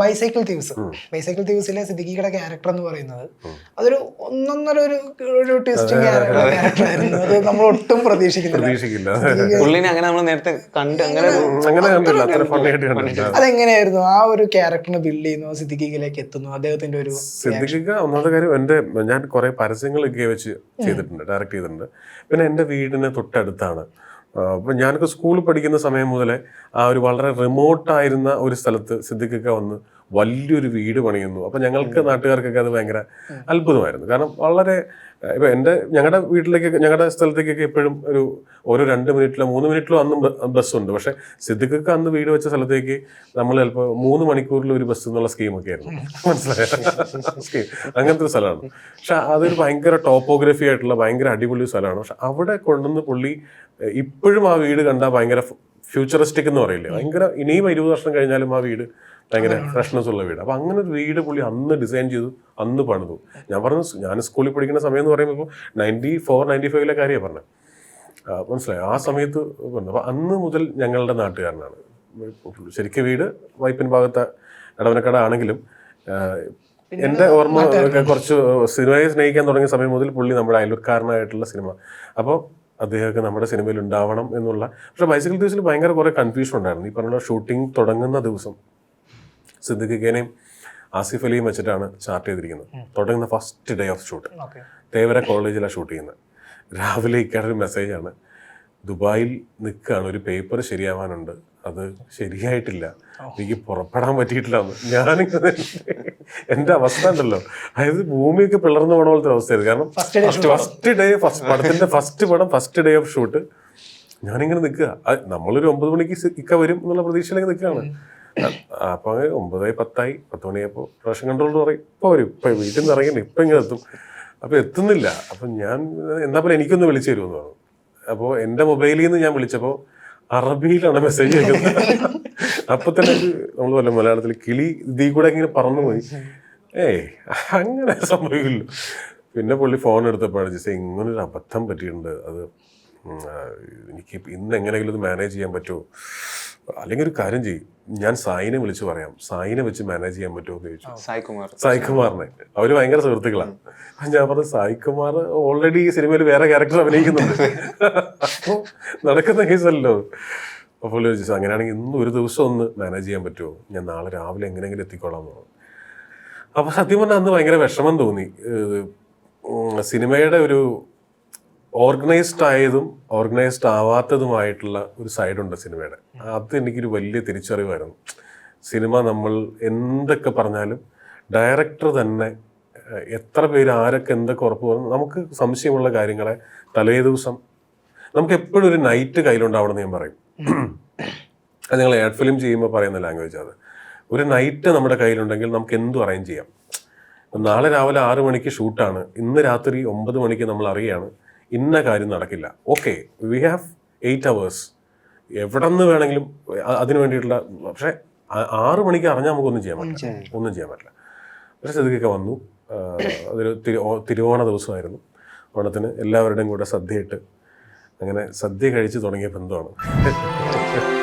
Bicycle thieves bicycle തീവ്സിലെ സിദ്ദിഖിയുടെ character എന്ന് പറയുന്നത്. അതൊരു ഒന്നൊന്നര ഒരു ഒരു ട്വിസ്റ്റിംഗ് ക്യാരക്ടർ ആയിരുന്നു. അത് നമ്മൾ ഒട്ടും പ്രതീക്ഷിക്കുന്നില്ല. പ്രതീക്ഷിക്കില്ല. പുള്ളിനെ അങ്ങനെ നമ്മൾ നേരത്തെ കണ്ട് അങ്ങനെ അങ്ങനെ കണ്ടില്ല അത്ര ഫണ്ണായിട്ട് കണ്ടില്ല. അതെങ്ങനെയായിരുന്നു? ആ ഒരു ക്യാരക്ടറിനെ ബിൽഡ് ചെയ്യുന്നു സിദ്ദിഖിയിലേക്ക് എത്തുന്നു അദ്ദേഹത്തിന്റെ ഒരു സിദ്ദിഖിക്ക ഒന്നാമത്തെ കാര്യം എന്റെ ഞാൻ കുറെ പരസ്യങ്ങളൊക്കെ വെച്ച് ചെയ്തിട്ടുണ്ട് ഡയറക്ട് ചെയ്തിട്ടുണ്ട്. പിന്നെ എന്റെ വീടിന് തൊട്ടടുത്താണ് ആ, അപ്പൊ ഞാനൊക്കെ സ്കൂളിൽ പഠിക്കുന്ന സമയം മുതലേ ആ ഒരു വളരെ റിമോട്ടായിരുന്ന ഒരു സ്ഥലത്ത് സിദ്ദിഖൊക്കെ വന്ന് വലിയൊരു വീട് പണിയുന്നു. അപ്പൊ ഞങ്ങൾക്ക് നാട്ടുകാർക്കൊക്കെ അത് ഭയങ്കര അത്ഭുതമായിരുന്നു. കാരണം വളരെ ഇപ്പൊ എന്റെ ഞങ്ങളുടെ വീട്ടിലേക്കൊക്കെ ഞങ്ങളുടെ സ്ഥലത്തേക്കൊക്കെ എപ്പോഴും ഒരു ഓരോ രണ്ട് മിനിറ്റിലോ മൂന്ന് മിനിറ്റിലോ അന്ന് ബസ് ഉണ്ട് പക്ഷേ സിദ്ദിഖിക്ക അന്ന് വീട് വെച്ച സ്ഥലത്തേക്ക് നമ്മൾ ചിലപ്പോൾ മൂന്ന് മണിക്കൂറിൽ ഒരു ബസ് എന്നുള്ള സ്കീമൊക്കെ ആയിരുന്നു. മനസ്സിലായോ? സ്കീം അങ്ങനത്തെ ഒരു സ്ഥലമാണ്. പക്ഷെ അതൊരു ഭയങ്കര ടോപ്പോഗ്രഫി ആയിട്ടുള്ള ഭയങ്കര അടിപൊളി സ്ഥലമാണ്. പക്ഷെ അവിടെ കൊണ്ടുവന്ന് പുള്ളി ഇപ്പോഴും ആ വീട് കണ്ടാൽ ഭയങ്കര ഫ്യൂച്ചറിസ്റ്റിക് എന്ന് പറയില്ലേ? ഭയങ്കര ഇനിയും ഇരുപത് വർഷം കഴിഞ്ഞാലും ആ വീട് ഭയങ്കര ഫ്രഷ്നെസ് ഉള്ള വീട്. അപ്പൊ അങ്ങനെ ഒരു വീട് പുള്ളി അന്ന് ഡിസൈൻ ചെയ്തു അന്ന് പണിതു. ഞാൻ പറഞ്ഞു ഞാൻ സ്കൂളിൽ പഠിക്കുന്ന സമയം എന്ന് പറയുമ്പോൾ നയന്റി ഫോർ നയന്റി ഫൈവിലെ കാര്യമാണ് പറഞ്ഞത് മനസ്സിലായി? ആ സമയത്ത് പറഞ്ഞു. അപ്പൊ അന്ന് മുതൽ ഞങ്ങളുടെ നാട്ടുകാരനാണ്. ശരിക്കും വീട് വൈപ്പിൻ ഭാഗത്തെ ഇടവനക്കട ആണെങ്കിലും എന്റെ ഓർമ്മ കുറച്ച് സിനിമയെ സ്നേഹിക്കാൻ തുടങ്ങിയ സമയം മുതൽ പുള്ളി നമ്മുടെ അയൽക്കാരനായിട്ടുള്ള സിനിമ. അപ്പോൾ അദ്ദേഹമൊക്കെ നമ്മുടെ സിനിമയിൽ ഉണ്ടാവണം എന്നുള്ള പക്ഷേ ബൈസിക്കിൾ ദിവസത്തിൽ ഭയങ്കര കുറേ കൺഫ്യൂഷൻ ഉണ്ടായിരുന്നു. ഈ പറഞ്ഞ ഷൂട്ടിംഗ് തുടങ്ങുന്ന ദിവസം സിദ്ദിഖിനെയും ആസിഫ് അലിയും വെച്ചിട്ടാണ് ചാർട്ട് ചെയ്തിരിക്കുന്നത്. തുടങ്ങുന്ന first day of shoot Thevara കോളേജിലാണ് ഷൂട്ട് ചെയ്യുന്നത്. രാവിലെ ഇക്കാടെ ഒരു മെസ്സേജാണ് ദുബായിൽ നിൽക്കുകയാണ്. ഒരു പേപ്പർ ശരിയാവാനുണ്ട്. അത് ശരിയായിട്ടില്ല. എനിക്ക് പുറപ്പെടാൻ പറ്റിയിട്ടില്ല എന്ന് ഞാനിങ്ങനെ എന്റെ അവസ്ഥ ഉണ്ടല്ലോ. അതായത് ഭൂമിയൊക്കെ പിളർന്നു പോണ പോലത്തെ അവസ്ഥയായിരുന്നു. കാരണം first day first day first പടം ഫസ്റ്റ് ഡേ ഓഫ് ഷൂട്ട് ഞാനിങ്ങനെ നിൽക്കുക. നമ്മളൊരു ഒമ്പത് മണിക്ക് ഇക്ക വരും എന്നുള്ള പ്രതീക്ഷയിലേക്ക് നിൽക്കുകയാണ്. അപ്പൊ അങ്ങനെ ഒമ്പതായി പത്തായി. പത്ത് മണിയായപ്പോ റേഷൻ കൺട്രോൾ പറയും. ഇപ്പൊ വരും. ഇപ്പൊ വീട്ടിൽ നിന്ന് ഇറങ്ങി ഇപ്പൊ ഇങ്ങനെ എത്തും. അപ്പോൾ എത്തുന്നില്ല. അപ്പൊ ഞാൻ എന്നാ പോലെ എനിക്കൊന്ന് വിളിച്ചു തരുമെന്ന് പറഞ്ഞു. അപ്പോൾ എന്റെ മൊബൈലിൽ നിന്ന് ഞാൻ വിളിച്ചപ്പോൾ അറബിയിലാണ് മെസ്സേജ് അയക്കുന്നത്. അപ്പൊ തന്നെ നമ്മൾ വല്ല മലയാളത്തിൽ കിളി ഇതീ കൂടെ ഇങ്ങനെ പറന്നു പോയി. ഏയ് അങ്ങനെ സംഭവിക്കില്ല. പിന്നെ പുള്ളി ഫോൺ എടുത്തപ്പോഴാണ് ഇങ്ങനെ ഇങ്ങനൊരു അബദ്ധം പറ്റിയിട്ടുണ്ട്. അത് എനിക്ക് ഇന്ന് എങ്ങനെയെങ്കിലും ഇത് മാനേജ് ചെയ്യാൻ പറ്റുമോ അല്ലെങ്കിൽ ഒരു കാര്യം ചെയ്യും. ഞാൻ സായിനെ വിളിച്ച് പറയാം. സായിനെ വെച്ച് മാനേജ് ചെയ്യാൻ പറ്റുമോ എന്ന് ചോദിച്ചു. സായികുമാർ. സായികുമാറിനെ. അവർ ഭയങ്കര സുഹൃത്തുക്കളാണ്. ഞാൻ പറഞ്ഞു സായികുമാർ ഓൾറെഡി ഈ സിനിമയിൽ വേറെ ക്യാരക്ടർ അഭിനയിക്കുന്നുണ്ട്. അപ്പോൾ നടക്കുന്ന കേസല്ലോ അപ്പോൾ ചോദിച്ചു അങ്ങനെയാണെങ്കിൽ ഇന്ന് ഒരു ദിവസം ഒന്ന് മാനേജ് ചെയ്യാൻ പറ്റുമോ? ഞാൻ നാളെ രാവിലെ എങ്ങനെയെങ്കിലും എത്തിക്കോളാം എന്ന് പറഞ്ഞു. അപ്പോൾ സത്യം പറഞ്ഞാൽ അന്ന് ഭയങ്കര വിഷമം തോന്നി. സിനിമയുടെ ഒരു ഓർഗനൈസ്ഡ് ആയതും ഓർഗനൈസ്ഡ് ആവാത്തതുമായിട്ടുള്ള ഒരു സൈഡുണ്ട് സിനിമയുടെ. അത് എനിക്കൊരു വലിയ തിരിച്ചറിവായിരുന്നു. സിനിമ നമ്മൾ എന്തൊക്കെ പറഞ്ഞാലും ഡയറക്ടർ തന്നെ എത്ര പേര് ആരൊക്കെ എന്തൊക്കെ ഉറപ്പ് പറഞ്ഞു നമുക്ക് സംശയമുള്ള കാര്യങ്ങളെ തലേ ദിവസം നമുക്ക് എപ്പോഴും ഒരു നൈറ്റ് കയ്യിലുണ്ടാവണം എന്ന് ഞാൻ പറയും. അത് നിങ്ങൾ ഏഡ് ഫിലിം ചെയ്യുമ്പോൾ പറയുന്ന ലാംഗ്വേജ് അത്. ഒരു നൈറ്റ് നമ്മുടെ കയ്യിലുണ്ടെങ്കിൽ നമുക്ക് എന്തും അറേഞ്ച് ചെയ്യാം? നാളെ രാവിലെ ആറ് മണിക്ക് ഷൂട്ടാണ് ഇന്ന് രാത്രി ഒമ്പത് മണിക്ക് നമ്മൾ അറിയാണ് ഇന്ന കാര്യം നടക്കില്ല. Okay we have eight hours എവിടെ നിന്ന് വേണമെങ്കിലും അതിന് വേണ്ടിയിട്ടുള്ള പക്ഷേ ആറ് മണിക്ക് അറിഞ്ഞാൽ നമുക്കൊന്നും ചെയ്യാൻ പറ്റില്ല. ഒന്നും ചെയ്യാൻ പറ്റില്ല. പക്ഷേ ചെതുക്കൊക്കെ വന്നു. അതൊരു തിരുവോണ ദിവസമായിരുന്നു. ഓണത്തിന് എല്ലാവരുടെയും കൂടെ സദ്യയിട്ട് അങ്ങനെ സദ്യ കഴിച്ച് തുടങ്ങിയ ബന്ധമാണ്.